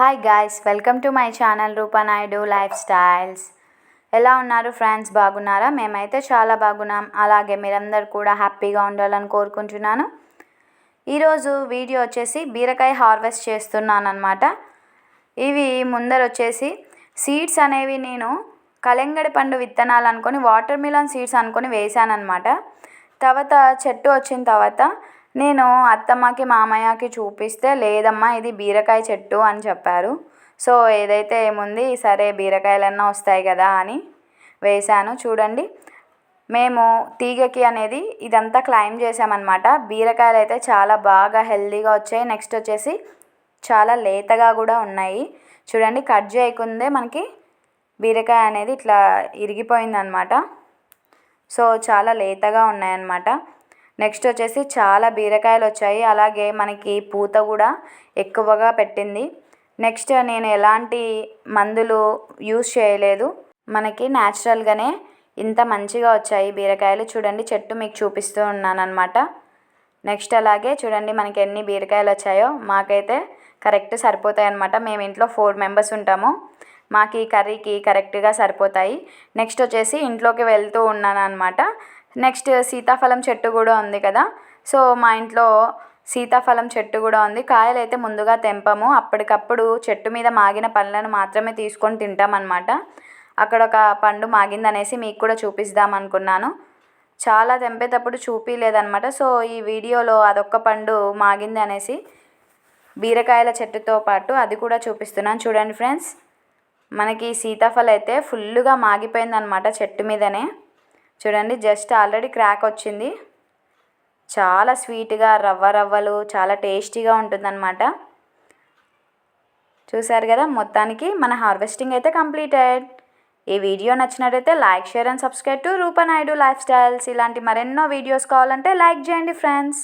Hi guys welcome to my channel Rupa Naidu lifestyles ఎలా ఉన్నారు friends బాగున్నారా? మేమైతే చాలా బాగున్నాం. అలాగే మీరందరూ కూడా హ్యాపీగా ఉండాలని కోరుకుంటున్నాను. ఈరోజు వీడియో వచ్చేసి బీరకాయ హార్వెస్ట్ చేస్తున్నాను అనమాట ఇవి ముందర వచ్చేసి సీడ్స్ అనేవి నేను కలెంగడి పండు విత్తనాలు అనుకొని వాటర్ మిలన్ సీడ్స్ అనుకొని వేసాను అనమాట తర్వాత చెట్టు వచ్చిన తర్వాత నేను అత్తమ్మకి మామయ్యకి చూపిస్తే లేదమ్మా ఇది బీరకాయ చెట్టు అని చెప్పారు. సో ఏదైతే ఏముంది సరే బీరకాయలన్నా వస్తాయి కదా అని వేశాను. చూడండి మేము తీగకి అనేది ఇదంతా క్లైమ్ చేసామన్నమాట బీరకాయలు అయితే చాలా బాగా హెల్దీగా వచ్చాయి. నెక్స్ట్ వచ్చేసి చాలా లేతగా కూడా ఉన్నాయి. చూడండి కట్ చేయకుందే మనకి బీరకాయ అనేది ఇట్లా ఇరిగిపోయిందనమాట సో చాలా లేతగా ఉన్నాయన్నమాట. నెక్స్ట్ వచ్చేసి చాలా బీరకాయలు వచ్చాయి. అలాగే మనకి పూత కూడా ఎక్కువగా పెట్టింది. నెక్స్ట్ నేను ఎలాంటి మందులు యూస్ చేయలేదు. మనకి న్యాచురల్గానే ఇంత మంచిగా వచ్చాయి బీరకాయలు. చూడండి చెట్టు మీకు చూపిస్తూ ఉన్నాను అనమాట నెక్స్ట్ అలాగే చూడండి మనకి ఎన్ని బీరకాయలు వచ్చాయో మాకైతే కరెక్ట్ సరిపోతాయి అనమాట మేము ఇంట్లో ఫోర్ మెంబర్స్ ఉంటాము. మాకు ఈ కర్రీకి కరెక్ట్గా సరిపోతాయి. నెక్స్ట్ వచ్చేసి ఇంట్లోకి వెళ్తూ ఉన్నాను అనమాట నెక్స్ట్ సీతాఫలం చెట్టు కూడా ఉంది కదా. సో మా ఇంట్లో సీతాఫలం చెట్టు కూడా ఉంది. కాయలు అయితే ముందుగా తెంపము. అప్పటికప్పుడు చెట్టు మీద మాగిన పళ్ళను మాత్రమే తీసుకొని తింటామన్నమాట. అక్కడ ఒక పండు మాగిందనేసి మీకు కూడా చూపిస్తాం అనుకున్నాను. చాలా తెంపేటప్పుడు చూపించలేదనమాట సో ఈ వీడియోలో అదొక్క పండు మాగింది అనేసి బీరకాయల చెట్టుతో పాటు అది కూడా చూపిస్తున్నాను. చూడండి ఫ్రెండ్స్ మనకి సీతాఫలం అయితే ఫుల్గా మాగిపోయిందనమాట చెట్టు మీదనే. చూడండి జస్ట్ ఆల్రెడీ క్రాక్ వచ్చింది. చాలా స్వీట్గా రవ్వ రవ్వలు చాలా టేస్టీగా ఉంటుందన్నమాట. చూసారు కదా మొత్తానికి మన హార్వెస్టింగ్ అయితే కంప్లీటెడ్. ఈ వీడియో నచ్చినట్టయితే like share and subscribe to Rupa Naidu lifestyles. ఇలాంటి మరెన్నో వీడియోస్ కావాలంటే లైక్ చేయండి ఫ్రెండ్స్.